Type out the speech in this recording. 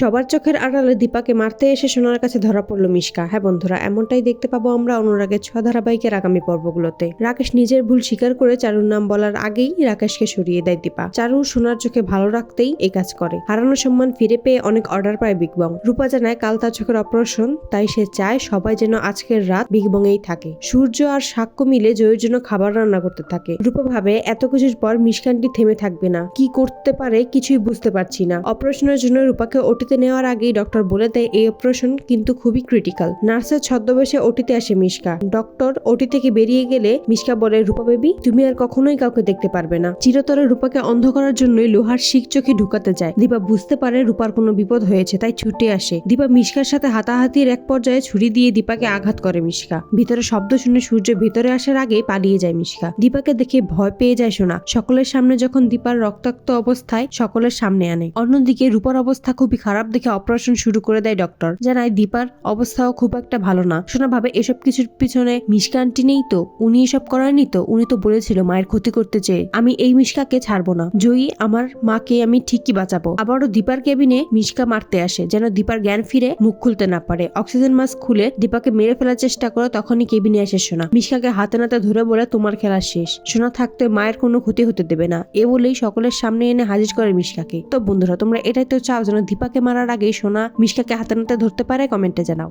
সবার চোখের আড়ালে দীপাকে মারতে এসে সোনার কাছে ধরা পড়ল মিশকা। হ্যাঁ বন্ধুরা, এমনটাই দেখতে পাবো আমরা অনুরাগের ছ ধারাবাহিকের আগামী পর্বগুলোতে। রাকেশ নিজের ভুল স্বীকার করে চারুর নাম বলার আগেই রাকেশকে সরিয়ে দেয় দীপা। চারু সোনার চোখে ভালো রাখতেই এই কাজ করে। হারানো সম্মান ফিরে পেয়ে অনেক অর্ডার পায় বিগ বং। রূপা জানায়, কাল তার চোখের অপারেশন, তাই সে চায় সবাই যেন আজকের রাত বিগ বং এই থাকে। সূর্য আর সাক্ষ্য মিলে জয়ের জন্য খাবার রান্না করতে থাকে। রূপা ভাবে, এত কিছুর পর মিশকানটি থেমে থাকবে না। কি করতে পারে কিছুই বুঝতে পারছি না। অপারেশনের জন্য রূপাকে ওটিতে নেওয়ার আগেই ডক্টর বলে দেয়, এই অপারেশন কিন্তু খুবই ক্রিটিক্যাল নার্সের ছদ্মবেশে ওটিতে আসে মিশকা। ডক্টর ওটি থেকে বেরিয়ে গেলে মিশকা বলে, রূপা বেবি, তুমি আর কখনোই কাউকে দেখতে পারবে না। চিরতরে রূপাকে অন্ধ করার জন্যই লোহার শিখ চোখে ঢুকাতে যায়। দীপা বুঝতে পারে রূপার কোনো বিপদ হয়েছে, তাই ছুটে আসে। দীপা মিশকার সাথে হাতাহাতির এক পর্যায়ে ছুরি দিয়ে দীপাকে আঘাত করে মিশকা। ভিতরে শব্দ শুনে সূর্য ভিতরে আসার আগে পালিয়ে যায় মিশকা। দীপাকে দেখে ভয় পেয়ে যায় সোনা। সকলের সামনে যখন দীপার রক্তাক্ত অবস্থায়, সকলের সামনে আনে। অন্যদিকে রূপার অবস্থা খুবই খারাপ দেখে অপারেশন শুরু করে দেয় ডক্টর জানায়, দীপার অবস্থাও খুব একটা ভালো না। সোনা ভাবে এসব কিছুর পিছনে মিশকা আন্টি নেই তো? উনি এসব করায়নি তো? উনি তো বলেছিল মায়ের ক্ষতি করতে চেয়ে। আমি এই মিশকাকে ছাড়বো না। জয়ী, আমার মাকে আমি ঠিকই বাঁচাবো। আবারও দীপার কেবিনে মিশকা মারতে আসে, যেন দীপার জ্ঞান ফিরে মুখ খুলতে না পারে। অক্সিজেন মাস্ক খুলে দীপাকে মেরে ফেলার চেষ্টা করে, তখনই কেবিনে আসে সোনা। মিশকাকে হাতে নাতে ধরে বলে, তোমার খেলা শেষ। সোনা থাকতে মায়ের কোনো ক্ষতি হতে দেবে না। এ বলেই সকলের সামনে এনে হাজির করে মিশকাকে। তো বন্ধুরা, তোমরা এটাই তো চাও যেন দীপাকে মারার আগেই সোনা মিশকাকে হাতে নাতে ধরতে পারে কমেন্টে জানাও।